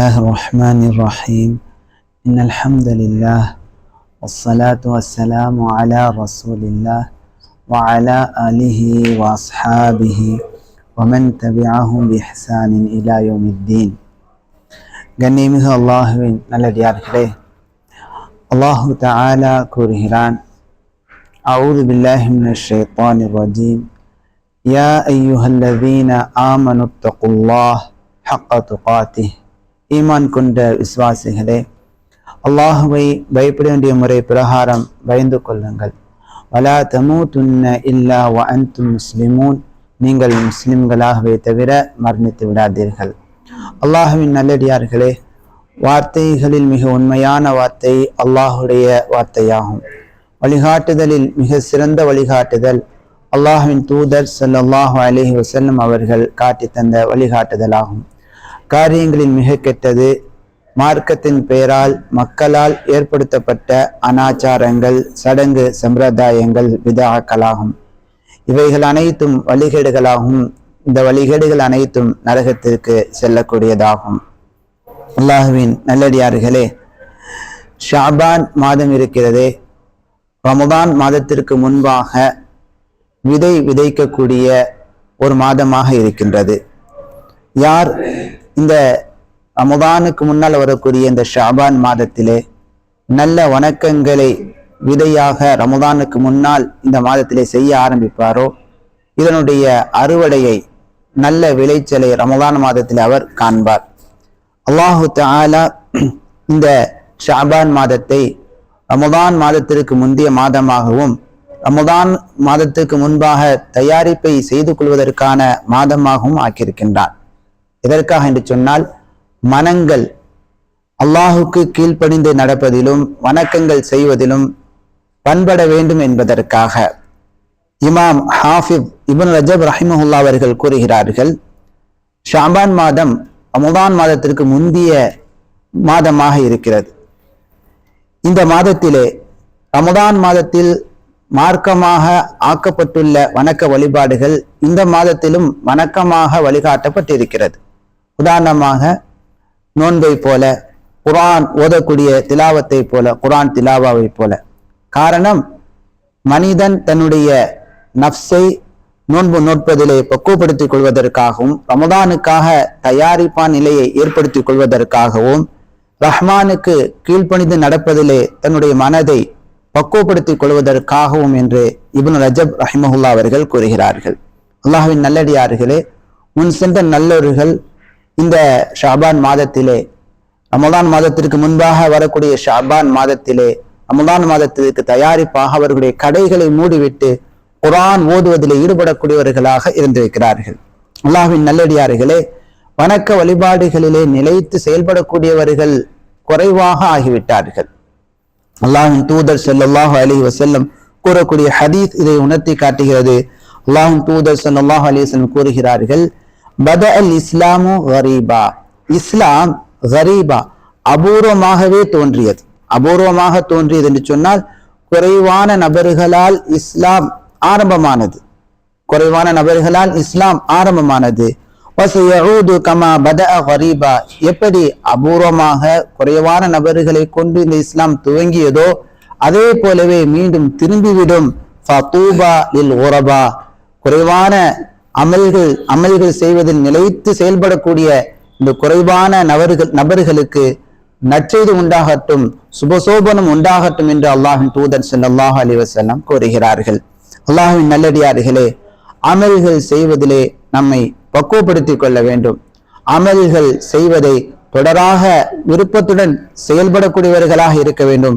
الله الرحمن الرحيم إن الحمد لله والصلاة والسلام على رسول الله وعلى آله وأصحابه ومن تبعهم بإحسان إلى يوم الدين கண்ணியமிகு அல்லாஹுவின் நல்லடியார்களே அல்லாஹு தஆலா கூறுகிறான் أعوذ بالله من الشيطان الرجيم يا أيها الذين آمنوا اتقوا الله حق تقاته ஈமான் கொண்ட விசுவாசிகளே அல்லாஹுவை பயப்பட வேண்டிய முறை பிரகாரம் பயந்து கொள்ளுங்கள். வலா தமூதுன்ன இல்லா வ அன்தும் முஸ்லிமூன். நீங்கள் முஸ்லிம்களாகவே தவிர மரணித்து விடாதீர்கள். அல்லாஹுவின் நல்லடியார்களே வார்த்தைகளில் மிக உண்மையான வார்த்தை அல்லாஹுடைய வார்த்தையாகும். வழிகாட்டுதலில் மிக சிறந்த வழிகாட்டுதல் அல்லாஹுவின் தூதர் சல்லாஹு அலைஹி வசல்லம் அவர்கள் காட்டி தந்த வழிகாட்டுதலாகும். காரியங்களில் மிக கெட்டது மார்க்கத்தின் பெயரால் மக்களால் ஏற்படுத்தப்பட்ட அனாச்சாரங்கள் சடங்கு சம்பிரதாயங்கள் விதாக்களாகும் இவைகள் அனைத்தும் வழிகேடுகளாகும். இந்த வழிகேடுகள் அனைத்தும் நரகத்திற்கு செல்லக்கூடியதாகும். அல்லாஹுவின் நல்லடியார்களே ஷாபான் மாதம் இருக்கிறதே. ரமதான் மாதத்திற்கு முன்பாக விதை விதைக்கக்கூடிய ஒரு மாதமாக இருக்கின்றது. யார் இந்த அமுதானுக்கு முன்னால் வரக்கூடிய இந்த ஷாபான் மாதத்திலே நல்ல வணக்கங்களை விதையாக ரமதானுக்கு முன்னால் இந்த மாதத்திலே செய்ய ஆரம்பிப்பாரோ? இதனுடைய அறுவடையை நல்ல விளைச்சலை ரமதான் மாதத்தில் அவர் காண்பார். அல்லாஹு தாலா இந்த ஷாபான் மாதத்தை ரமதான் மாதத்திற்கு முந்தைய மாதமாகவும் ரமதான் மாதத்துக்கு முன்பாக தயாரிப்பை செய்து கொள்வதற்கான மாதமாகவும் ஆக்கியிருக்கின்றார். எதற்காக என்று சொன்னால் மனங்கள் அல்லாஹுக்கு கீழ்ப்பணிந்து நடப்பதிலும் வணக்கங்கள் செய்வதிலும் பண்பட வேண்டும் என்பதற்காக இமாம் ஹாஃபிப் இபன் ரஜப் ரஹிமஹுல்லா அவர்கள் கூறுகிறார்கள் ஷாபான் மாதம் அமுதான் மாதத்திற்கு முந்திய மாதமாக இருக்கிறது. இந்த மாதத்திலே ரமதான் மாதத்தில் மார்க்கமாக ஆக்கப்பட்டுள்ள வணக்க வழிபாடுகள் இந்த மாதத்திலும் வணக்கமாக வழிகாட்டப்பட்டிருக்கிறது. உதாரணமாக நோன்பை போல குரான் ஓதக்கூடிய திலாவத்தை போல குரான் திலாவாவை போல. காரணம் மனிதன் தன்னுடைய நப்சை நோன்பு நோட்பதிலே பக்குவப்படுத்திக் கொள்வதற்காகவும் ரமதானுக்காக தயாரிப்பான் நிலையை ஏற்படுத்திக் கொள்வதற்காகவும் ரஹ்மானுக்கு கீழ்ப்பணிந்து நடப்பதிலே தன்னுடைய மனதை பக்குவப்படுத்திக் கொள்வதற்காகவும் என்று இப்னு ரஜப் ரஹிமஹுல்லா அவர்கள் கூறுகிறார்கள். அல்லாஹ்வின் நல்லடியார்களே முன் சென்ற நல்லோர்கள் இந்த ஷாபான் மாதத்திலே ரமதான் மாதத்திற்கு முன்பாக வரக்கூடிய ஷாபான் மாதத்திலே ரமதான் மாதத்திற்கு தயாரிப்பாக அவர்களுடைய கடைகளை மூடிவிட்டு குரான் ஓதுவதில் ஈடுபடக்கூடியவர்களாக இருந்திருக்கிறார்கள். அல்லாஹின் நல்லடியார்களே வணக்க வழிபாடுகளிலே நிலைத்து செயல்படக்கூடியவர்கள் குறைவாக ஆகிவிட்டார்கள். அல்லாஹின் தூதர் செல்லல்லாஹு அலி வசல்லம் கூறக்கூடிய ஹதீஸ் இதை உணர்த்தி காட்டுகிறது. அல்லாஹின் தூதர் செல்லல்லாஹு அலி வசல்லம் கூறுகிறார்கள் பத அல் இஸ்லாமு கரீபா. இஸ்லாம் ஹரீபா அபூர்வமாகவே தோன்றியது. அபூர்வமாக தோன்றியது என்று சொன்னால் குறைவான நபர்களால் இஸ்லாம் ஆரம்பமானது. குறைவான நபர்களால் இஸ்லாம் ஆரம்பமானது. வசயஊது கமா பத ஹரீபா எப்படி அபூர்வமாக குறைவான நபர்களை கொண்டு இந்த இஸ்லாம் துவங்கியதோ அதே போலவே மீண்டும் திரும்பிவிடும். ஃபதூபா இல் உரபா. குறைவான அமல்கள் அமல்கள் செய்வதில் நிலைத்து செயல்படக்கூடிய இந்த குறைவான நபர்கள் நபர்களுக்கு நற்செய்து உண்டாகட்டும் சுபசோபனம் உண்டாகட்டும் என்று அல்லாஹின் தூதர் ஸல்லல்லாஹு அலி வசல்லாம் கூறுகிறார்கள். அல்லாஹின் நல்லடியார்களே அமல்கள் செய்வதிலே நம்மை பக்குவப்படுத்திக் கொள்ள வேண்டும். அமல்கள் செய்வதை தொடராக விருப்பத்துடன் செயல்படக்கூடியவர்களாக இருக்க வேண்டும்.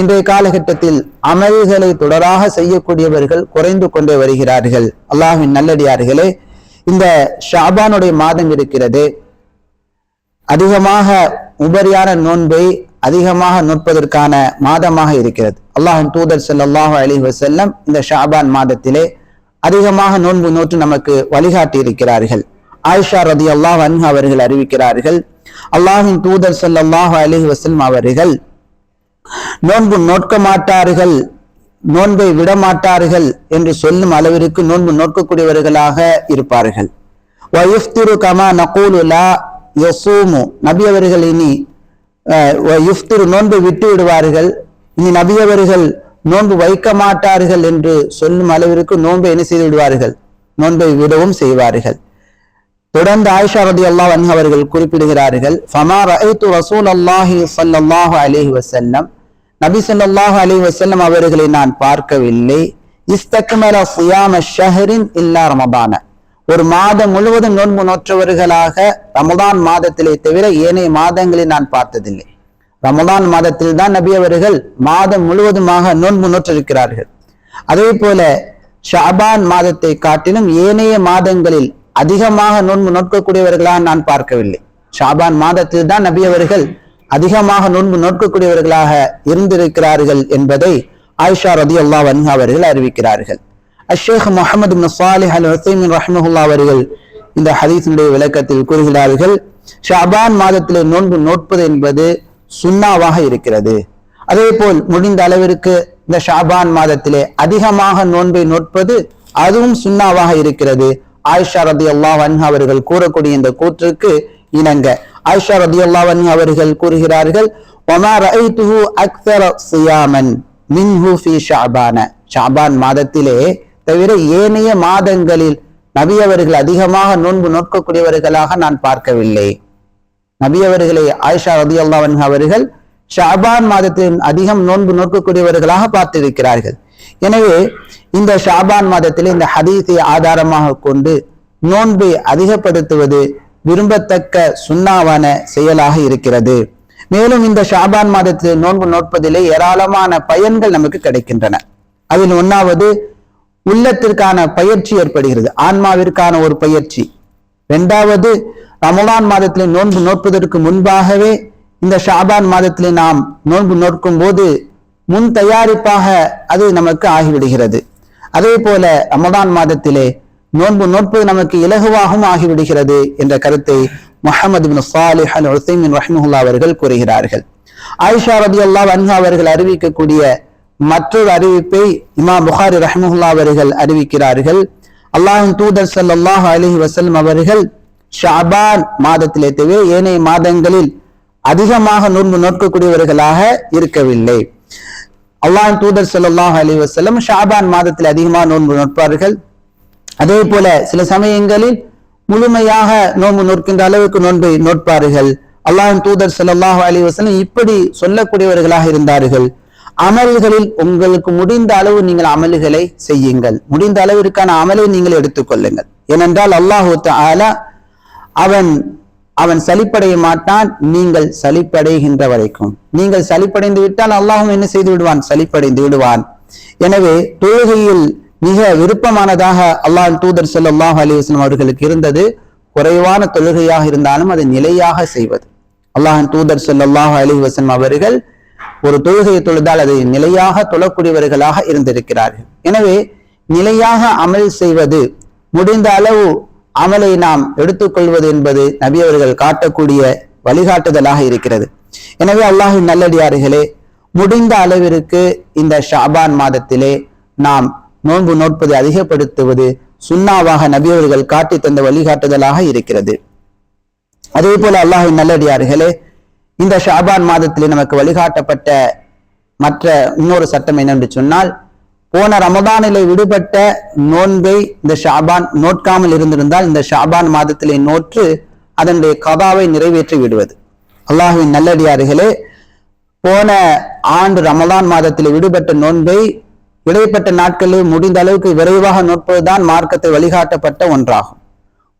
இன்றைய காலகட்டத்தில் அமல்களை தொடராக செய்யக்கூடியவர்கள் குறைந்து கொண்டே வருகிறார்கள். அல்லாஹின் நல்லடியார்களே இந்த ஷாபானுடைய மாதம் இருக்கிறது. அதிகமாக உபரியான நோன்பை அதிகமாக நோட்பதற்கான மாதமாக இருக்கிறது. அல்லாஹின் தூதர் செல்லாஹு அலி வசல்லம் இந்த ஷாபான் மாதத்திலே அதிகமாக நோன்பு நோட்டு நமக்கு வழிகாட்டி இருக்கிறார்கள். ஆயிஷா ரதி அல்லாஹ் அன்ஹு அவர்கள் அறிவிக்கிறார்கள் அல்லாஹின் தூதர் செல்லாஹு அலி வசல்லம் அவர்கள் நோன்பு நோட்க மாட்டார்கள் நோன்பை விடமாட்டார்கள் என்று சொல்லும் அளவிற்கு நோன்பு நோக்கக்கூடியவர்களாக இருப்பார்கள். வயுஃப்திரு கமா நகூலுலா யசூமு. நபி அவர்கள் இனி யுஃப்திரு நோன்பை விட்டு விடுவார்கள். இனி நபி அவர்கள் நோன்பு வைக்க மாட்டார்கள் என்று சொல்லும் அளவிற்கு நோன்பை என்ன செய்து விடுவார்கள்? நோன்பை விடவும் செய்வார்கள். தொடர்ந்து ஆயிஷா ரதி அல்லாஹ் அவர்கள் குறிப்பிடுகிறார்கள் ஃபமா ரஐத்து ரசூல் அல்லாஹி சல்லாஹு அலிஹி வசல்லம் நபி ஸல்லல்லாஹு அலைஹி வஸல்லம் அவர்களை நான் பார்க்கவில்லை. இஸ்தக்மல சுயாம ஷஹரின் இல்லா ரமதான. ஒரு மாதம் முழுவதும் நோன்பு நோற்றவர்களாக ரமதான் மாதத்திலே தவிர ஏனைய மாதங்களில் நான் பார்த்ததில்லை. ரமதான் மாதத்தில் தான் நபி அவர்கள் மாதம் முழுவதுமாக நோன்பு நோற்றிருக்கிறார்கள். அதே போல ஷாபான் மாதத்தை காட்டிலும் ஏனைய மாதங்களில் அதிகமாக நோன்பு நோக்கக்கூடியவர்களாக நான் பார்க்கவில்லை. ஷாபான் மாதத்தில் தான் நபி அவர்கள் அதிகமாக நோன்பு நோக்கக்கூடியவர்களாக இருந்திருக்கிறார்கள் என்பதை ஆயிஷா ரதி அல்லா அவர்கள் அறிவிக்கிறார்கள். அஷேக் முகமது பின் சாலிஹ் அல் ஹசைமின் ரஹ்மஹுல்லா அவர்கள் இந்த ஹதீஸினுடைய விளக்கத்தில் கூறுகிறார்கள் ஷாபான் மாதத்திலே நோன்பு நோட்பது என்பது சுண்ணாவாக இருக்கிறது. அதே போல் முடிந்த அளவிற்கு இந்த ஷாபான் மாதத்திலே அதிகமாக நோன்பை நோட்பது அதுவும் சுண்ணாவாக இருக்கிறது. ஆயிஷா ரதி அல்லாஹ் அவர்கள் கூறக்கூடிய இந்த கூற்றுக்கு இணங்க. ஆயிஷா ரதி அல்லாவன் அவர்கள் கூறுகிறார்கள் ஒமா ரஐத்துஹு அக்தர் சியாமன் மின்ஹு ஃபி ஷாபான. ஷாபான் மாதத்திலே தவிர ஏனைய மாதங்களில் நபி அவர்கள் அதிகமாக நோன்பு நோக்கக்கூடியவர்களாக நான் பார்க்கவில்லை. நபி அவர்களை ஆயிஷா ரதி அல்லாவன் அவர்கள் ஷாபான் மாதத்தின் அதிகம் நோன்பு நோக்கக்கூடியவர்களாக பார்த்திருக்கிறார்கள். எனவே இந்த ஷாபான் மாதத்தில் இந்த ஹதீஸை ஆதாரமாக கொண்டு நோன்பை அதிகப்படுத்துவது விரும்பத்தக்க சுண்ணாவான செயலாக இருக்கிறது. மேலும் இந்த ஷாபான் மாதத்தில் நோன்பு நோட்பதிலே ஏராளமான பயன்கள் நமக்கு கிடைக்கின்றன. அதில் ஒன்னாவது உள்ளத்திற்கான பயிற்சி ஏற்படுகிறது. ஆன்மாவிற்கான ஒரு பயிற்சி. இரண்டாவது ரமலான் மாதத்திலே நோன்பு நோட்பதற்கு முன்பாகவே இந்த ஷாபான் மாதத்திலே நாம் நோன்பு நோக்கும் போது முன் தயாரிப்பாக அது நமக்கு ஆகிவிடுகிறது. அதே போல ரமலான் மாதத்திலே நோன்பு நோட்பது நமக்கு இலகுவாகவும் ஆகிவிடுகிறது என்ற கருத்தை முஹம்மது பின் சாலிஹ் அல் உசைமின் ரஹ்மஹுல்லா அவர்கள் கூறுகிறார்கள். ஆயிஷா ரபி அல்லாஹ் அன்ஹா அவர்கள் அறிவிக்கக்கூடிய மற்றொரு அறிவிப்பை இமா புகாரி ரஹ்மஹுல்லா அவர்கள் அறிவிக்கிறார்கள். அல்லாஹின் தூதர் ஸல்லல்லாஹு அலைஹி வசல்லம் அவர்கள் ஷாபான் மாதத்திலே தவிர ஏனைய மாதங்களில் அதிகமாக நோன்பு நோக்கக்கூடியவர்களாக இருக்கவில்லை. அல்லாஹின் தூதர் ஸல்லல்லாஹு அலி வசல்லம் ஷாபான் மாதத்தில் அதிகமாக நோன்பு நோட்பார்கள் அதே போல சில சமயங்களில் முழுமையாக நோன்பு நோக்கின்ற அளவுக்கு நோன்பை நோட்பார்கள். அல்லாஹின் தூதர் ஸல்லல்லாஹு அலி வஸல்லம் இப்படி சொல்லக்கூடியவர்களாக இருந்தார்கள். அமல்களில் உங்களுக்கு முடிந்த அளவு நீங்கள் அமல்களை செய்யுங்கள். முடிந்த அளவிற்கான அமலை நீங்கள் எடுத்துக்கொள்ளுங்கள் ஏனென்றால் அல்லாஹு ஆலா அவன் அவன் சலிப்படைய மாட்டான். நீங்கள் சலிப்படைகின்ற வரைக்கும். நீங்கள் சலிப்படைந்து விட்டால் அல்லாஹும் என்ன செய்து விடுவான்? சலிப்படைந்து விடுவான். எனவே தொழுகையில் மிக விருப்பமானதாக அல்லாஹ் தூதர் ஸல்லல்லாஹு அலைஹி வஸல்லம் அவர்களுக்கு இருந்தது. குறைவான தொழுகையாக இருந்தாலும் அதை நிலையாக செய்வது. அல்லாஹின் தூதர் ஸல்லல்லாஹு அலி வஸல்லம் அவர்கள் ஒரு தொழுகையை தொழுதால் அதை நிலையாக தொழக்கூடியவர்களாக இருந்திருக்கிறார்கள். எனவே நிலையாக அமல் செய்வது முடிந்த அளவு அமலை நாம் எடுத்துக்கொள்வது என்பது நபி அவர்கள் காட்டக்கூடிய வழிகாட்டுதலாக இருக்கிறது. எனவே அல்லாஹின் நல்லடியார்களே முடிந்த அளவிற்கு இந்த ஷாபான் மாதத்திலே நாம் நோன்பு நோட்பதை அதிகப்படுத்துவது சுண்ணாவாக நபியவர்கள் காட்டி தந்த வழிகாட்டுதலாக இருக்கிறது. அதே போல அல்லாஹின் நல்லடியார்களே இந்த ஷாபான் மாதத்திலே நமக்கு வழிகாட்டப்பட்ட மற்ற இன்னொரு சட்டம் என்னென்று சொன்னால் போன ரமதானிலே விடுபட்ட நோன்பை இந்த ஷாபான் நோட்காமல் இருந்திருந்தால் இந்த ஷாபான் மாதத்திலே நோற்று அதனுடைய கதாவை நிறைவேற்றி விடுவது. அல்லாஹுவின் நல்லடியார்களே போன ஆண்டு ரமலான் மாதத்தில் விடுபட்ட நோன்பை இடைப்பட்ட நாட்களில் முடிந்த அளவுக்கு விரைவாக நோட்பதுதான் மார்க்கத்தை வழிகாட்டப்பட்ட ஒன்றாகும்.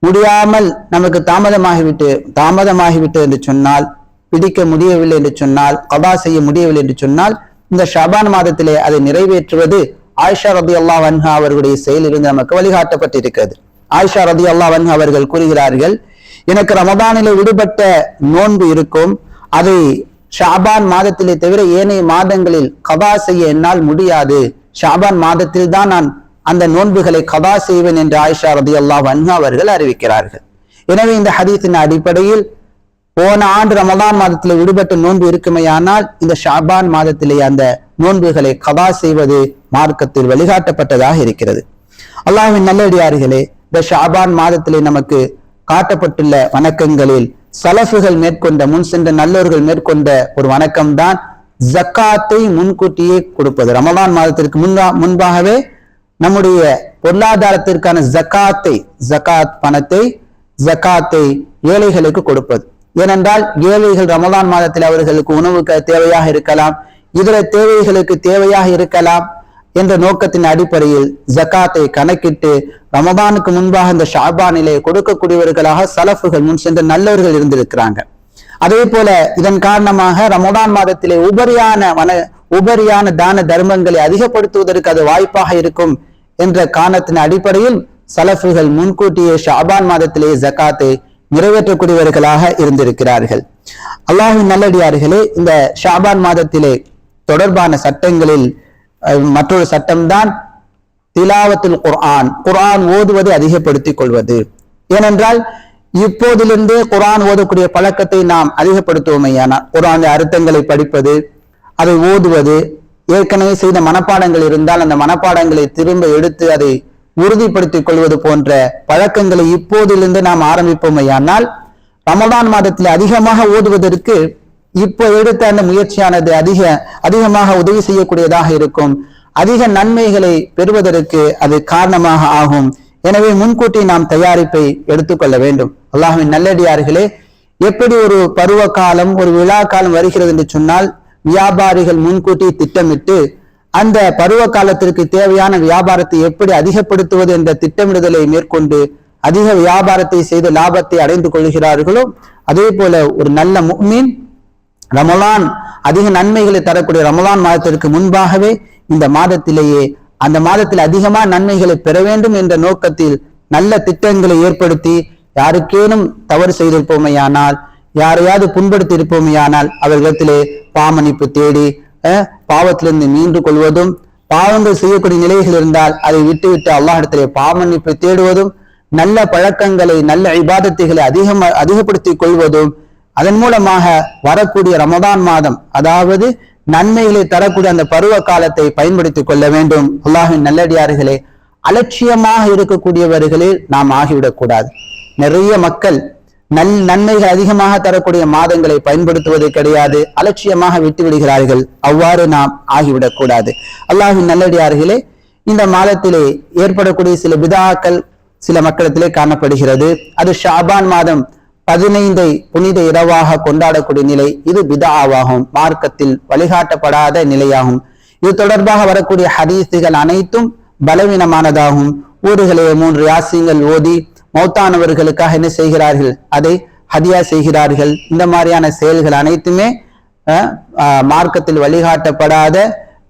முடியாமல் நமக்கு தாமதமாகிவிட்டு தாமதமாகிவிட்டு என்று சொன்னால் பிடிக்க முடியவில்லை என்று சொன்னால் கபா செய்ய முடியவில்லை என்று சொன்னால் இந்த ஷபான் மாதத்திலே அதை நிறைவேற்றுவது ஆயிஷா ரதி அல்லா வன்ஹா அவர்களுடைய செயலிலிருந்து நமக்கு வழிகாட்டப்பட்டிருக்கிறது. ஆயிஷா ரதி அல்லா வன்ஹா அவர்கள் கூறுகிறார்கள் எனக்கு ரமதானிலே விடுபட்ட நோன்பு இருக்கும். அதை ஷாபான் மாதத்திலே தவிர ஏனைய மாதங்களில் கபா செய்ய என்னால் முடியாது. ஷாபான் மாதத்தில் தான் நான் அந்த நோன்புகளை கதா செய்வேன் என்று ஆயிஷா ரதி அல்லா வன்ஹா அவர்கள் அறிவிக்கிறார்கள். எனவே இந்த ஹதீஸின் அடிப்படையில் போன ஆண்டு ரமதான் மாதத்தில் விடுபட்ட நோன்பு இருக்குமேயானால் இந்த ஷாபான் மாதத்திலே அந்த நோன்புகளை கபா செய்வது மார்க்கத்தில் வழிகாட்டப்பட்டதாக இருக்கிறது. அல்லாஹின் நல்லடியார்களே இந்த ஷாபான் மாதத்திலே நமக்கு காட்டப்பட்டுள்ள வணக்கங்களில் சலஃபுகள் மேற்கொண்ட முன் சென்ற நல்லோர்கள் மேற்கொண்ட ஒரு வணக்கம்தான் ஜக்காத்தை முன்கூட்டியே கொடுப்பது. ரமலான் மாதத்திற்கு முன்பா முன்பாகவே நம்முடைய பொருளாதாரத்திற்கான ஜக்காத்தை ஜக்காத் பணத்தை ஜக்காத்தை ஏழைகளுக்கு கொடுப்பது. ஏனென்றால் ஏழைகள் ரமலான் மாதத்தில் அவர்களுக்கு உணவுக்கு தேவையாக இருக்கலாம் இதர தேவைகளுக்கு தேவையாக இருக்கலாம் என்ற நோக்கத்தின் அடிப்படையில் ஜக்காத்தை கணக்கிட்டு ரமதானுக்கு முன்பாக இந்த ஷாபானிலே கொடுக்கக்கூடியவர்களாக சலஃபுகள் முன் சென்ற நல்லவர்கள் இருந்திருக்கிறாங்க. அதே போல இதன் காரணமாக ரமதான் மாதத்திலே உபரியான மன உபரியான தான தர்மங்களை அதிகப்படுத்துவதற்கு அது வாய்ப்பாக இருக்கும் என்ற காரணத்தின் அடிப்படையில் சலஃபுகள் முன்கூட்டியே ஷாபான் மாதத்திலே ஜக்காத்தை நிறைவேற்றக்கூடியவர்களாக இருந்திருக்கிறார்கள். அல்லாஹின் நல்லடியார்களே இந்த ஷாபான் மாதத்திலே தொடர்பான சட்டங்களில் அஹ், மற்றொரு சட்டம்தான் திலாவத்தில் குர்ஆன். குர்ஆன் ஓதுவதை அதிகப்படுத்திக் கொள்வது. ஏனென்றால் இப்போதிலிருந்தே குரான் ஓதக்கூடிய பழக்கத்தை நாம் அதிகப்படுத்துவோமையானால் குரான் அர்த்தங்களை படிப்பது அதை ஓதுவது ஏற்கனவே செய்த மனப்பாடங்கள் இருந்தால் அந்த மனப்பாடங்களை திரும்ப எடுத்து அதை உறுதிப்படுத்திக் கொள்வது போன்ற பழக்கங்களை இப்போதிலிருந்து நாம் ஆரம்பிப்போமையானால் ரமதான் மாதத்தில் அதிகமாக ஓதுவதற்கு இப்போ எடுத்த அந்த முயற்சியானது அதிக அதிகமாக உதவி செய்யக்கூடியதாக இருக்கும். அதிக நன்மைகளை பெறுவதற்கு அது காரணமாக ஆகும். எனவே முன்கூட்டி நாம் தயாரிப்பை எடுத்துக்கொள்ள வேண்டும். அல்லாஹின் நல்லடியார்களே எப்படி ஒரு பருவ காலம் ஒரு விழா காலம் வருகிறது என்று சொன்னால் வியாபாரிகள் முன்கூட்டி திட்டமிட்டு அந்த பருவ காலத்திற்கு தேவையான வியாபாரத்தை எப்படி அதிகப்படுத்துவது என்ற திட்டமிடுதலை மேற்கொண்டு அதிக வியாபாரத்தை செய்து லாபத்தை அடைந்து கொள்கிறார்களோ அதே போல ஒரு நல்ல மீன் ரமலான் அதிக நன்மைகளை தரக்கூடிய ரமலான் மாதத்திற்கு முன்பாகவே இந்த மாதத்திலேயே அந்த மாதத்தில் அதிகமாக நன்மைகளை பெற வேண்டும் என்ற நோக்கத்தில் நல்ல திட்டங்களை ஏற்படுத்தி யாருக்கேனும் தவறு செய்திருப்போமையானால் யாரையாவது புண்படுத்தி இருப்போமையானால் அவர்களிடத்திலே பாமன்னிப்பு தேடி அஹ், பாவத்திலிருந்து மீண்டு கொள்வதும் பாவங்கள் செய்யக்கூடிய நிலைகள் இருந்தால் அதை விட்டுவிட்டு அல்லாஹிடத்திலே பாமன்னிப்பு தேடுவதும் நல்ல பழக்கங்களை நல்ல இபாதத்தைகளை அதிகம் அதிகப்படுத்திக் கொள்வதும் அதன் மூலமாக வரக்கூடிய ரமதான் மாதம் அதாவது நன்மைகளை தரக்கூடிய அந்த பருவ காலத்தை பயன்படுத்திக் கொள்ள வேண்டும். அல்லாஹின் நல்லடியார்களே அலட்சியமாக இருக்கக்கூடியவர்களில் நாம் ஆகிவிடக்கூடாது நிறைய மக்கள் நல் நன்மைகள் அதிகமாக தரக்கூடிய மாதங்களை பயன்படுத்துவது கிடையாது. அலட்சியமாக விட்டு விடுகிறார்கள் அவ்வாறு நாம் ஆகிவிடக்கூடாது அல்லாஹின் நல்லடியார்களே இந்த மாதத்திலே ஏற்படக்கூடிய சில பிதாக்கள் சில மக்களிடத்திலே காணப்படுகிறது. அது ஷாபான் மாதம் பதினைந்தை புனித இரவாக கொண்டாடக்கூடிய நிலை இது பிதாவாகும். மார்க்கத்தில் வழிகாட்டப்படாத நிலையாகும். இது தொடர்பாக வரக்கூடிய ஹதீஸுகள் அனைத்தும் பலவீனமானதாகும். ஊர்களே மூன்று யாசியங்கள் ஓதி மௌத்தானவர்களுக்காக என்ன செய்கிறார்கள்? அதை ஹதியா செய்கிறார்கள். இந்த மாதிரியான செயல்கள் அனைத்துமே அஹ், மார்க்கத்தில் வழிகாட்டப்படாத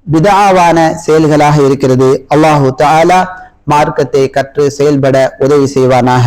பிதாவான செயல்களாக இருக்கிறது. அல்லாஹு தாலா மார்க்கத்தை கற்று செயல்பட உதவி செய்வானாக.